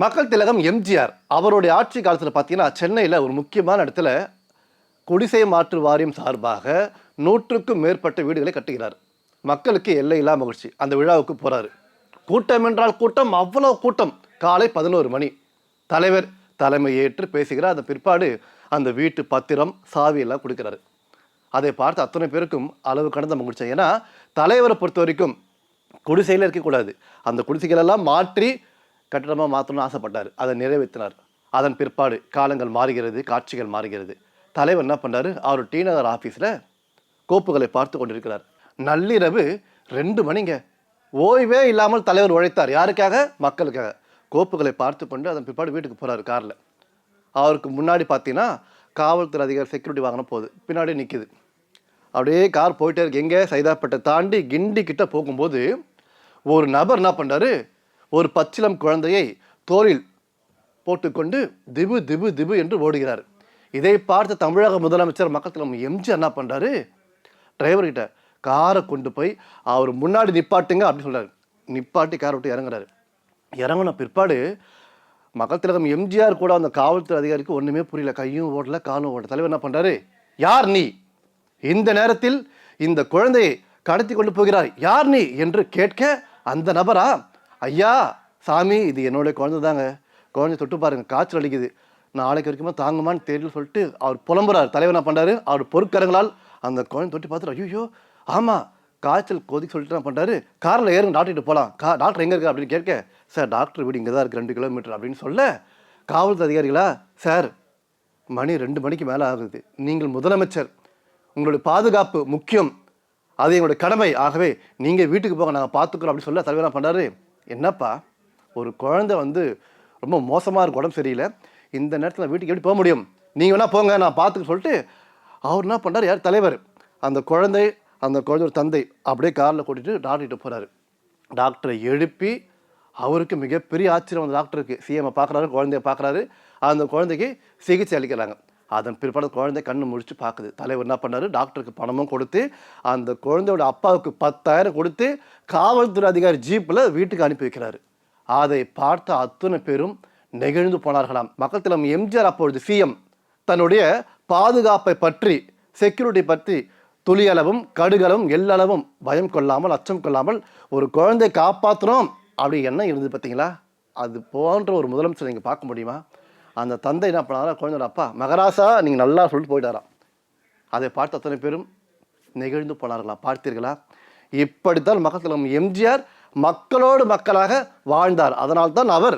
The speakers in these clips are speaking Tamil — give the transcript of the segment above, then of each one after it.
மக்கள் திலகம் எம்ஜிஆர் அவருடைய ஆட்சி காலத்தில் பார்த்தீங்கன்னா சென்னையில் ஒரு முக்கியமான இடத்துல குடிசை மாற்று வாரியம் சார்பாக நூற்றுக்கும் மேற்பட்ட வீடுகளை கட்டுகிறார். மக்களுக்கு எல்லை இல்லா மகிழ்ச்சி. அந்த விழாவுக்கு போகிறார் கூட்டம் என்றால் கூட்டம் அவ்வளோ கூட்டம். காலை பதினோரு மணி. தலைவர் தலைமை ஏற்று பேசுகிறார். அந்த பிற்பாடு அந்த வீட்டு பத்திரம் சாவி எல்லாம் கொடுக்கிறாரு. அதை பார்த்து அத்தனை பேருக்கும் அளவு கடந்த மகிழ்ச்சி. ஏன்னா தலைவரை பொறுத்த வரைக்கும் குடிசையில் இருக்கக்கூடாது. அந்த குடிசைகளெல்லாம் மாற்றி கட்டிடமாக மாற்றணும்னு ஆசைப்பட்டார். அதை நிறைவேற்றினார். அதன் பிற்பாடு காலங்கள் மாறுகிறது காட்சிகள் மாறுகிறது. தலைவர் என்ன பண்ணாரு? அவர் டி நகர் ஆஃபீஸில் கோப்புகளை பார்த்து கொண்டிருக்கிறார். நள்ளிரவு ரெண்டு மணிங்க. ஓய்வே இல்லாமல் தலைவர் உழைத்தார். யாருக்காக? மக்களுக்காக. கோப்புகளை பார்த்து கொண்டு அதன் பிற்பாடு வீட்டுக்கு போகிறார் காரில். அவருக்கு முன்னாடி பார்த்தீங்கன்னா காவல்துறை அதிகாரி செக்யூரிட்டி வாங்கின போகுது. பின்னாடி நிற்கிது அப்படியே கார் போயிட்டே இருக்கு. எங்கே? சைதாப்பேட்டை தாண்டி கிண்டி கிட்ட போகும்போது ஒரு நபர் என்ன பண்ணுறாரு ஒரு பச்சிலம் குழந்தையை தோளில் போட்டுக்கொண்டு திபு திபு திபு என்று ஓடுகிறார். இதை பார்த்த தமிழக முதலமைச்சர் மக்கத்தில் எம்ஜி என்ன பண்ணுறாரு டிரைவர்கிட்ட காரை கொண்டு போய் அவர் முன்னாடி நிப்பாட்டுங்க அப்படின்னு சொல்கிறார் நிப்பாட்டி காரை விட்டு இறங்குறாரு. இறங்கின பிற்பாடு மக்கள் திலகம் எம்ஜிஆர் கூட அந்த காவல்துறை அதிகாரிக்கு ஒன்றுமே புரியல. கையும் ஓடல காலும் ஓடல. தலைவர் என்ன பண்ணுறாரு யார் நீ? இந்த நேரத்தில் இந்த குழந்தையை கடத்தி கொண்டு போகிறார் யார் நீ? என்று கேட்க அந்த நபரா? ஐயா சாமி இது என்னுடைய குழந்தை தாங்க குழந்தை தொட்டு பாருங்க காய்ச்சல் அடிக்குது. நாளைக்கு வரைக்குமா தாங்குமான்னு தெரியல சொல்லிட்டு அவர் புலம்புறார். தலைவர் என்ன பண்ணுறாரு அவர் பொறுக்கரங்களால் அந்த குழந்தை தொட்டி பார்த்துட்டு ஐயோ ஆமாம் காய்ச்சல் கொதிக்க சொல்லிட்டு என்ன பண்ணுறாரு காரில் ஏறுங்க டாக்டர்கிட்ட போகலாம் கா டாக்டர் எங்கே இருக்கா அப்படின்னு கேட்க சார் டாக்டர் வீடு இங்கே தான் இருக்குது ரெண்டு கிலோமீட்டர் அப்படின்னு சொல்ல காவல்துறை அதிகாரிகளா சார் மணி ரெண்டு மணிக்கு மேலே ஆகுது. நீங்கள் முதலமைச்சர். உங்களுடைய பாதுகாப்பு முக்கியம். அது எங்களுடைய கடமை. ஆகவே நீங்கள் வீட்டுக்கு போங்க நாங்கள் பார்த்துக்குறோம் அப்படின்னு சொல்ல தலைவர் என்ன பண்ணுறாரு என்னப்பா ஒரு குழந்தை வந்து ரொம்ப மோசமாக இருக்கு உடம்பு சரியில்லை. இந்த நேரத்தில் வீட்டுக்கு எப்படி போக முடியும்? நீங்கள் வேணால் போங்க நான் பார்த்துக்க சொல்லிட்டு அவர் என்ன பண்ணார் யார் தலைவர்? அந்த குழந்தை அந்த குழந்தையோட தந்தை அப்படியே காரில் கூட்டிகிட்டு டாக்டர்கிட்ட போகிறாரு டாக்டரை எழுப்பி அவருக்கு மிகப்பெரிய ஆச்சரியம் அந்த டாக்டருக்கு சிஎம்ஐ பார்க்குறாரு குழந்தைய பார்க்குறாரு. அந்த குழந்தைக்கு சிகிச்சை அளிக்கிறாங்க. அதன் பிற்பாடு குழந்தை கண்ணு முடிச்சு பார்க்குது. தலைவர் என்ன பண்ணாரு? டாக்டருக்கு பணமும் கொடுத்து அந்த குழந்தையோட அப்பாவுக்கு பத்தாயிரம் கொடுத்து காவல்துறை அதிகாரி ஜீப்பில் வீட்டுக்கு அனுப்பி வைக்கிறாரு. அதை பார்த்த அத்தனை பேரும் நெகிழ்ந்து போனார்களாம். மக்கள் தலைமை எம்ஜிஆர் அப்பொழுது சிஎம். தன்னுடைய பாதுகாப்பை பற்றி செக்யூரிட்டி பற்றி துளியளவும் கடுகளவும் எல்லளவும் பயம் கொள்ளாமல் அச்சம் கொள்ளாமல் ஒரு குழந்தை காப்பாற்றுறோம் அப்படி என்ன இருந்தது பார்த்தீங்களா அது போன்ற ஒரு முதலமைச்சர் நீங்கள் பார்க்க முடியுமா? அந்த தந்தை என்ன பண்ணாரா குழந்தையோட அப்பா மகராசா நீங்கள் நல்லா சொல்லிட்டு போயிட்டாராம். அதை பார்த்து அத்தனை பேரும் நெகிழ்ந்து போனார்களா பார்த்தீர்களா? இப்படித்தான் மக்கள் எம்ஜிஆர் மக்களோடு மக்களாக வாழ்ந்தார். அதனால்தான் அவர்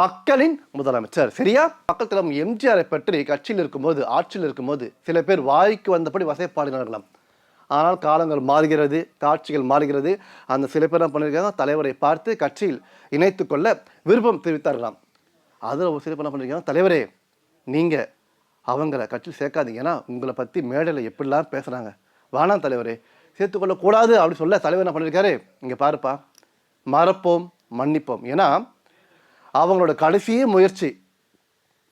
மக்களின் முதலமைச்சர். சரியா? மக்கள் தலைவர் எம்ஜிஆரை பற்றி கட்சியில் இருக்கும்போது ஆட்சியில் இருக்கும்போது சில பேர் வாய்க்கு வந்தபடி வசைப்பாடுகிறார்களாம். ஆனால் காலங்கள் மாறுகிறது காட்சிகள் மாறுகிறது. அந்த சில பேர் என்ன பண்ணியிருக்காங்க தலைவரை பார்த்து கட்சியில் இணைத்து கொள்ள விருப்பம் தெரிவித்தார்களாம். அதில் ஒரு சிறப்பு என்ன பண்ணுறீங்கன்னா தலைவரே நீங்கள் அவங்கள கட்சியில் சேர்க்காதீங்க. ஏன்னா உங்களை பற்றி மேடையில் எப்படிலாம் பேசுகிறாங்க வேணாம் தலைவரே சேர்த்துக்கொள்ளக்கூடாது. அப்படின்னு சொல்ல தலைவர் என்ன பண்ணியிருக்காரு இங்கே பாருப்பா. மறப்போம் மன்னிப்போம். ஏன்னா அவங்களோட கடைசி முயற்சி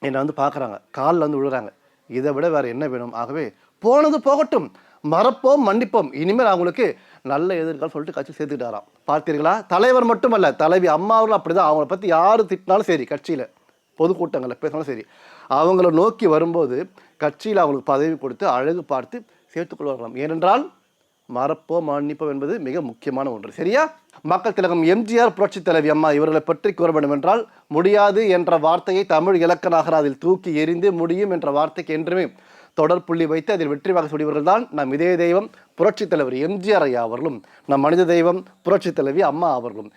என்னை வந்து பார்க்குறாங்க. காலில் வந்து விழுறாங்க. இதை விட வேறு என்ன வேணும்? ஆகவே போனது போகட்டும். மறப்போம் மன்னிப்போம். இனிமேல் அவங்களுக்கு நல்ல எதிர்காலம் சொல்லிட்டு கட்சி சேர்த்துக்கிட்டாராம். பார்த்தீர்களா? தலைவர் மட்டுமல்ல தலைவி அம்மாவும் அப்படிதான். அவங்கள பற்றி யார் திட்டினாலும் சரி கட்சியில். பொதுக்கூட்டங்களில் பேசினாலும் சரி அவங்கள நோக்கி வரும்போது கட்சியில் அவங்களுக்கு பதவி கொடுத்து அழகு பார்த்து சேர்த்துக்கொள்வார்களாம் ஏனென்றால் மறப்போம் மன்னிப்போம் என்பது மிக முக்கியமான ஒன்று. சரியா? மக்கள் திலகம் எம்ஜிஆர் புரட்சி தலைவி அம்மா இவர்களை பற்றி கூற வேண்டும் என்றால் முடியாது என்ற வார்த்தையை தமிழ் இலக்கணாக அதில் தூக்கி எறிந்து முடியும் என்ற வார்த்தைக்கு என்றுமே தொடர் புள்ளி வைத்து அதில் வெற்றி வாக சொல்லியவர்கள் தான் நம் இதய தெய்வம் புரட்சி தலைவர் எம்ஜிஆர் ஐயா அவர்களும் நம் மனித தெய்வம் புரட்சி தலைவி அம்மா அவர்களும்.